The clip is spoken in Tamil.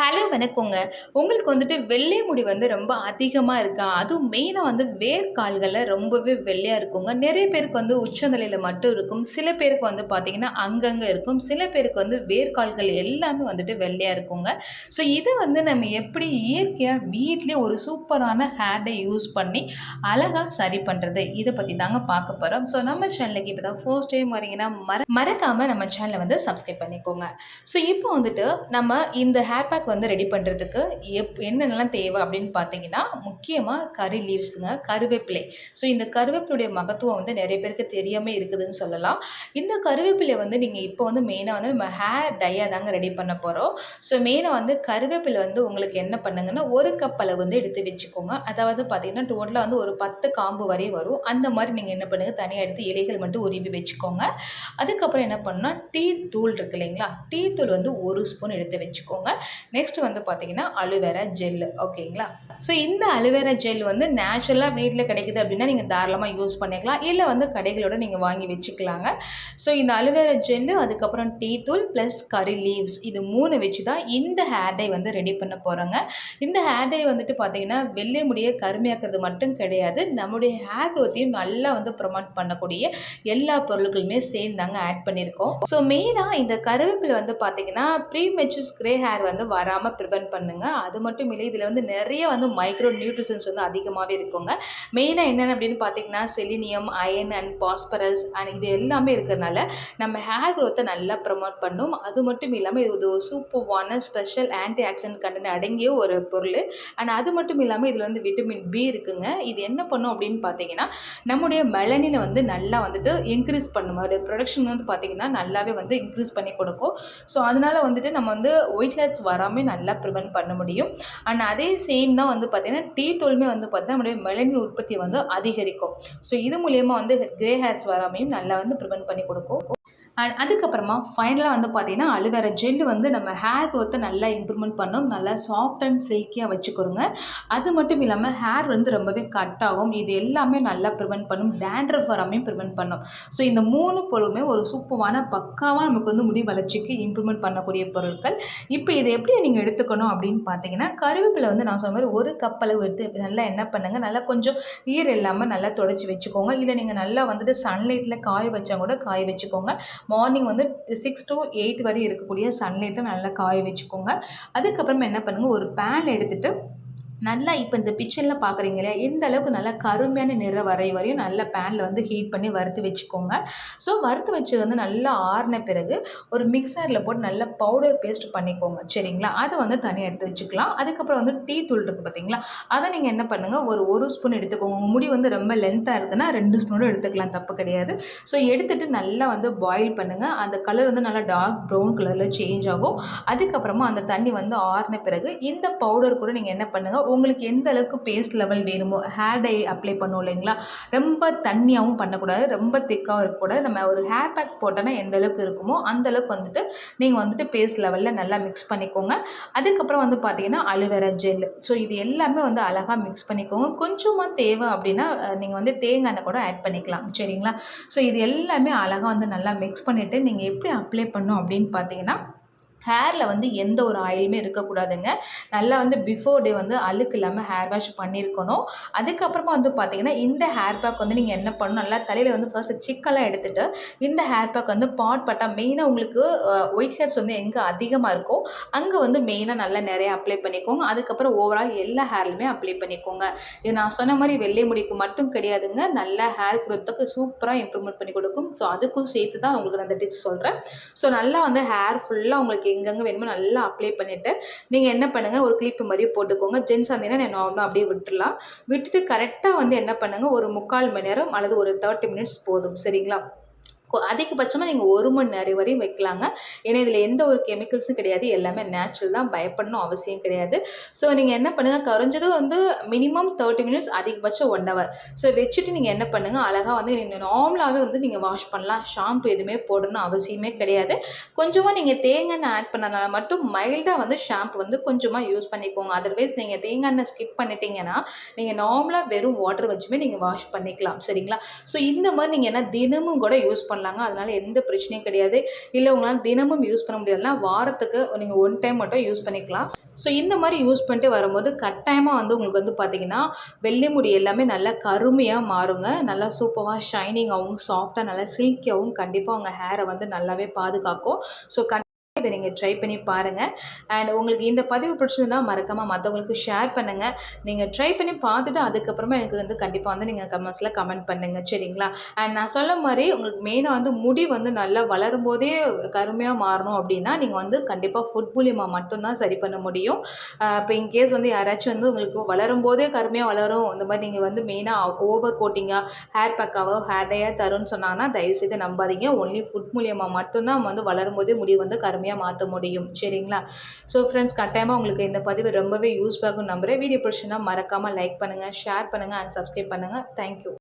ஹலோ வணக்கங்க. உங்களுக்கு வந்துட்டு வெள்ளை முடி வந்து ரொம்ப அதிகமாக இருக்கா? அதுவும் மெயினாக வந்து வேர்க்கால்களில் ரொம்பவே வெள்ளையாக இருக்குங்க. நிறைய பேருக்கு வந்து உச்சந்தலையில் மட்டும் இருக்கும். சில பேருக்கு வந்து பார்த்திங்கன்னா அங்கங்கே இருக்கும். சில பேருக்கு வந்து வேர்க்கால்கள் எல்லாமே வந்துட்டு வெள்ளையாக இருக்குங்க. ஸோ இதை வந்து நம்ம எப்படி இயற்கையாக வீட்லேயே ஒரு சூப்பரான ஹேர்டை யூஸ் பண்ணி அழகாக சரி பண்ணுறது இதை பற்றி தாங்க பார்க்க போகிறோம் ஸோ நம்ம சேனலுக்கு இப்போ தான் ஃபர்ஸ்ட் டைம் வரீங்கன்னா மற மறக்காமல் நம்ம சேனலை வந்து சப்ஸ்கிரைப் பண்ணிக்கோங்க. ஸோ இப்போ வந்துட்டு நம்ம இந்த ஹேர் பேக் வந்து ரெடி பண்ணுறதுக்கு எப் என்னென்னலாம் தேவை அப்படின்னு பார்த்தீங்கன்னா முக்கியமாக கறி லீவ்ஸுங்க கருவேப்பிலை. ஸோ இந்த கருவேப்பிலுடைய மகத்துவம் வந்து நிறைய பேருக்கு தெரியாமல் இருக்குதுன்னு சொல்லலாம். இந்த கருவேப்பிலை வந்து நீங்கள் இப்போ வந்து மெயினாக வந்து நம்ம ஹேர் டையாக தாங்க ரெடி பண்ண போகிறோம் ஸோ மெயினாக வந்து கருவேப்பிலை வந்து உங்களுக்கு என்ன பண்ணுங்கன்னா ஒரு கப் அளவு வந்து எடுத்து வச்சுக்கோங்க. அதாவது பார்த்தீங்கன்னா டோட்டலாக வந்து ஒரு பத்து காம்பு வரையும் வரும். அந்த மாதிரி நீங்கள் என்ன பண்ணுங்கள் தனியாக எடுத்து இலைகள் மட்டும் உருவி வச்சுக்கோங்க. அதுக்கப்புறம் என்ன பண்ணால் டீ தூள் இருக்கு இல்லைங்களா? டீ தூள் வந்து ஒரு ஸ்பூன் எடுத்து வச்சுக்கோங்க. நெக்ஸ்ட் வந்து பார்த்தீங்கன்னா அலுவேரா ஜெல் ஓகேங்களா ஸோ இந்த அலுவேரா ஜெல் வந்து நேச்சுரலாக வீட்டில் கிடைக்குது அப்படின்னா நீங்கள் தாராளமாக யூஸ் பண்ணிக்கலாம். இல்லை வந்து கடைகளோட நீங்கள் வாங்கி வச்சுக்கலாங்க. ஸோ இந்த அலுவேரா ஜெல்லு அதுக்கப்புறம் டீ தூள் ப்ளஸ் கறி லீவ்ஸ் இது மூணு வச்சு தான் இந்த ஹேர் டை வந்து ரெடி பண்ண போகிறோங்க இந்த ஹேர் டை வந்துட்டு பார்த்தீங்கன்னா வெள்ளை முடியை கருமையாக்குறது மட்டும் கிடையாது. நம்முடைய ஹேர் க்ரோத்தையும் நல்லா வந்து ப்ரொமோட் பண்ணக்கூடிய எல்லா பொருட்களுமே சேர்ந்தாங்க ஆட் பண்ணியிருக்கோம். ஸோ மெயினாக இந்த கருவேப்பில் வந்து பார்த்தீங்கன்னா ப்ரீ மெச்சூர்ஸ் கிரே ஹேர் வந்து வராமல் ப்ரிவென்ட் பண்ணுங்க. அது மட்டும் இல்லை இதில் வந்து நிறைய வந்து மைக்ரோ நியூட்ரிஷன்ஸ் வந்து அதிகமாகவே இருக்குங்க. மெயினாக என்னென்ன அப்படின்னு பார்த்தீங்கன்னா selenium iron and phosphorus and இது எல்லாமே இருக்கிறதுனால நம்ம ஹேர் க்ரோத்தை நல்லா ப்ரமோட் பண்ணும். அது மட்டும் இல்லாமல் இது ஒரு சூப்பர்வான ஸ்பெஷல் ஆன்டி ஆக்சிடென்ட் கண்டென்ட் அடங்கிய ஒரு பொருள். அண்ட் அது மட்டும் இல்லாமல் இதில் வந்து விட்டமின் பி இருக்குங்க. இது என்ன பண்ணும் அப்படின்னு பார்த்தீங்கன்னா நம்முடைய மெலனினை வந்து நல்லா வந்துட்டு இன்க்ரீஸ் பண்ணும். அதோட ப்ரொடக்ஷன் வந்து பார்த்தீங்கன்னா நல்லாவே வந்து இன்க்ரீஸ் பண்ணி கொடுக்கும். ஸோ அதனால் வந்துட்டு நம்ம வந்து ஒயிட் ஹேர்ஸ் வராமல் நல்லா ப்ரிவென்ட் பண்ண முடியும். அண்ட் அதே சேம் தான் வந்து பார்த்திங்கன்னா டீ தூளுமே வந்து பார்த்திங்கன்னா நம்முடைய மெலனின் உற்பத்தியை வந்து அதிகரிக்கும். ஸோ இது மூலயமா வந்து கிரே ஹேர்ஸ் வராமையும் நல்லா வந்து ப்ரிவென்ட் பண்ணி கொடுக்கும். அண்ட் அதுக்கப்புறமா ஃபைனலாக வந்து பார்த்தீங்கன்னா அலுவேரா ஜெல்லு வந்து நம்ம ஹேர் க்ரோத்தை நல்லா இம்ப்ரூவ்மெண்ட் பண்ணும். நல்லா சாஃப்ட் அண்ட் சில்கியாக வச்சுக்கிறோங்க அது மட்டும் இல்லாமல் ஹேர் வந்து ரொம்பவே கட் ஆகும். இது எல்லாமே நல்லா ப்ரிவெண்ட் பண்ணும். டேண்ட்ரஃப் வராமையும் ப்ரிவெண்ட் பண்ணும். ஸோ இந்த மூணு பொருளுமே ஒரு சூப்பரான பக்காவாக நமக்கு வந்து முடி வளர்ச்சிக்கு இம்ப்ரூவ்மெண்ட் பண்ணக்கூடிய பொருட்கள். இப்போ இதை எப்படி நீங்கள் எடுத்துக்கணும் அப்படின்னு பார்த்தீங்கன்னா கருவேப்பிலை வந்து நான் சொன்ன மாதிரி ஒரு கப் அளவு எடுத்து நல்லா என்ன பண்ணுங்கள் நல்லா கொஞ்சம் ஈர் இல்லாமல் நல்லா தொடச்சி வச்சுக்கோங்க. இல்லை நீங்கள் நல்லா வந்துட்டு சன்லைட்டில் காய வச்சா கூட காய வச்சுக்கோங்க. மார்னிங் வந்து சிக்ஸ் டு எயிட் வரை இருக்கக்கூடிய சன்லைட்டில் நல்லா காய வச்சுக்கோங்க. அதுக்கப்புறமா என்ன பண்ணுங்கள் ஒரு பேன் எடுத்துகிட்டு நல்லா இப்போ இந்த பிக்சரில் பார்க்குறீங்க இல்லையா? எந்த அளவுக்கு நல்லா கருமையான நிற வரை வரையும் நல்ல பேனில் வந்து ஹீட் பண்ணி வறுத்து வச்சுக்கோங்க. ஸோ வறுத்து வச்சது வந்து நல்லா ஆறின பிறகு ஒரு மிக்சரில் போட்டு நல்லா பவுடர் பேஸ்ட் பண்ணிக்கோங்க. சரிங்களா? அதை வந்து தனியாக எடுத்து வச்சுக்கலாம். அதுக்கப்புறம் வந்து டீ தூள் இருக்குது பார்த்தீங்களா அதை நீங்கள் என்ன பண்ணுங்கள் ஒரு ஒரு ஸ்பூன் எடுத்துக்கோங்க. உங்கள் முடி வந்து ரொம்ப லென்த்தாக இருக்குன்னா ரெண்டு ஸ்பூனோட எடுத்துக்கலாம். தப்பு கிடையாது. ஸோ எடுத்துகிட்டு நல்லா வந்து பாயில் பண்ணுங்கள் அந்த கலர் வந்து நல்லா டார்க் ப்ரௌன் கலரில் சேஞ்ச் ஆகும். அதுக்கப்புறமா அந்த தண்ணி வந்து ஆறின பிறகு இந்த பவுடர் கூட நீங்கள் என்ன பண்ணுங்கள் உங்களுக்கு எந்த அளவுக்கு பேஸ்ட் லெவல் வேணுமோ ஹேர் டை அப்ளை பண்ணுவோம் இல்லைங்களா? ரொம்ப தண்ணியாகவும் பண்ணக்கூடாது ரொம்ப திக்காகவும் இருக்கக்கூடாது. நம்ம ஒரு ஹேர் பேக் போட்டோன்னா எந்த அளவுக்கு இருக்குமோ அந்த அளவுக்கு வந்துட்டு நீங்கள் வந்துட்டு பேஸ்ட் லெவலில் நல்லா மிக்ஸ் பண்ணிக்கோங்க. அதுக்கப்புறம் வந்து பார்த்தீங்கன்னா அலுவேரா ஜெல் ஸோ இது எல்லாமே வந்து அழகாக மிக்ஸ் பண்ணிக்கோங்க. கொஞ்சமாக தேவை அப்படின்னா நீங்கள் வந்து தேங்காய் எண்ணெய் கூட ஆட் பண்ணிக்கலாம். சரிங்களா? ஸோ இது எல்லாமே அழகாக வந்து நல்லா மிக்ஸ் பண்ணிவிட்டு நீங்கள் எப்படி அப்ளை பண்ணும் அப்படின்னு பார்த்தீங்கன்னா ஹேரில் வந்து எந்த ஒரு ஆயிலுமே இருக்கக்கூடாதுங்க. நல்லா வந்து பிஃபோர் டே வந்து அழுக்கு இல்லாமல் ஹேர் வாஷ் பண்ணியிருக்கணும் அதுக்கப்புறமா வந்து பார்த்தீங்கன்னா இந்த ஹேர் பேக் வந்து நீங்கள் என்ன பண்ணணும்? நல்லா தலையில் வந்து ஃபர்ஸ்ட்டு சிக்கெல்லாம் எடுத்துகிட்டு இந்த ஹேர் பேக் வந்து பாட் பட்டா மெயினாக உங்களுக்கு ஒயிட் ஹேர்ஸ் வந்து எங்கே அதிகமாக இருக்கோ அங்கே வந்து மெயினாக நல்லா நிறைய அப்ளை பண்ணிக்கோங்க. அதுக்கப்புறம் ஓவரால் எல்லா ஹேர்லையுமே அப்ளை பண்ணிக்கோங்க. இது நான் சொன்ன மாதிரி வெள்ளை முடிக்கு மட்டும் கிடையாதுங்க. நல்ல ஹேர் குரோத்துக்கு சூப்பராக இம்ப்ரூவ்மெண்ட் பண்ணி கொடுக்கும். ஸோ அதுக்கும் சேர்த்து தான் உங்களுக்கு நான் அந்த டிப்ஸ் சொல்கிறேன் ஸோ நல்லா வந்து ஹேர் ஃபுல்லாக உங்களுக்கு எங்கெங்கே வேணுமோ நல்லா அப்ளை பண்ணிவிட்டு நீங்கள் என்ன பண்ணுங்கள் ஒரு கிளிப்பு மாதிரி போட்டுக்கோங்க. ஜென்ஸ் வந்தீங்கன்னா நான் நார்மலாக அப்படியே விட்டுடலாம் விட்டுட்டு கரெக்டாக வந்து என்ன பண்ணுங்கள் ஒரு முக்கால் மணி நேரம் அல்லது ஒரு தேர்ட்டி மினிட்ஸ் போதும். சரிங்களா? அதிகபட்சமாக நீங்கள் ஒரு மணி நேரம் வரையும் வைக்கலாங்க. ஏன்னா இதில் எந்த ஒரு கெமிக்கல்ஸும் கிடையாது. எல்லாமே நேச்சுரல் தான். பயப்படணும் அவசியம் கிடையாது. ஸோ நீங்கள் என்ன பண்ணுங்கள் குறைஞ்சது வந்து மினிமம் தேர்ட்டி மினிட்ஸ் அதிகபட்சம் ஒன் ஹவர் ஸோ வச்சுட்டு நீங்கள் என்ன பண்ணுங்கள் அழகாக வந்து நீங்கள் நார்மலாகவே வந்து நீங்கள் வாஷ் பண்ணலாம். ஷாம்பு எதுவுமே போடணும் அவசியமே கிடையாது. கொஞ்சமாக நீங்கள் தேங்காய் எண்ணெய் ஆட் பண்ணனால மட்டும் மைல்டாக வந்து ஷாம்பு வந்து கொஞ்சமாக யூஸ் பண்ணிக்கோங்க. அதர்வைஸ் நீங்கள் தேங்காய் எண்ணெய் ஸ்கிப் பண்ணிட்டீங்கன்னா நீங்கள் நார்மலாக வெறும் வாட்டர் வச்சுமே நீங்கள் வாஷ் பண்ணிக்கலாம். சரிங்களா? ஸோ இந்த மாதிரி நீங்கள் என்ன தினமும் கூட யூஸ் பண்ணலாம். பண்ணலாங்க அதனால் எந்த பிரச்சனையும் கிடையாது. இல்லை உங்களால் தினமும் யூஸ் பண்ண முடியாதுன்னா வாரத்துக்கு நீங்கள் ஒன் டைம் மட்டும் யூஸ் பண்ணிக்கலாம். ஸோ இந்த மாதிரி யூஸ் பண்ணிட்டு வரும்போது கட்டாயமாக வந்து உங்களுக்கு வந்து பார்த்திங்கன்னா வெள்ளை முடி எல்லாமே நல்லா கருமையாக மாறுங்க. நல்லா சூப்பராக ஷைனிங்காகவும் சாஃப்டாக நல்லா சில்கியாகவும் கண்டிப்பாக உங்கள் ஹேரை வந்து நல்லாவே பாதுகாக்கும். ஸோ கட் இதை நீங்கள் ட்ரை பண்ணி பாருங்கள் அண்ட் உங்களுக்கு இந்த பதிவு பிடிச்சதுன்னா மறக்காமல் மற்றவங்களுக்கு ஷேர் பண்ணுங்கள் நீங்கள் ட்ரை பண்ணி பார்த்துட்டு அதுக்கப்புறமா எனக்கு வந்து கண்டிப்பாக வந்து நீங்கள் கமெண்ட்ஸில் கமெண்ட் பண்ணுங்கள் சரிங்களா? அண்ட் நான் சொல்ல மாதிரி உங்களுக்கு மெயினாக வந்து முடி வந்து நல்லா வளரும் போதே கருமையாக மாறணும் அப்படின்னா நீங்கள் வந்து கண்டிப்பாக ஃபுட் மூலியமாக மட்டும்தான் சரி பண்ண முடியும். இப்போ இன்கேஸ் வந்து யாராச்சும் வந்து உங்களுக்கு வளரும் போதே கருமையாக வளரும் இந்த மாதிரி நீங்கள் வந்து மெயினாக ஓவர் கோட்டிங்காக ஹேர் பேக்காவோ ஹேர் டேயாக தரும்னு சொன்னாங்கன்னா தயவுசெய்து நம்பாதீங்க. ஒன்லி ஃபுட் மூலியமாக மட்டும்தான் வந்து வளரும் போதே முடி வந்து கருமையாக மாற்ற முடியும். சரிங்களா? ஸோ ஃப்ரெண்ட்ஸ் கட்டாயமாக உங்களுக்கு இந்த பதிவு ரொம்பவே யூஸ் ஆகும் நம்புகிறேன் வீடியோ பிடிச்சுன்னா மறக்காமல் லைக் பண்ணுங்கள் ஷேர் பண்ணுங்கள் அண்ட் சப்ஸ்கிரைப் பண்ணுங்கள் தேங்க்யூ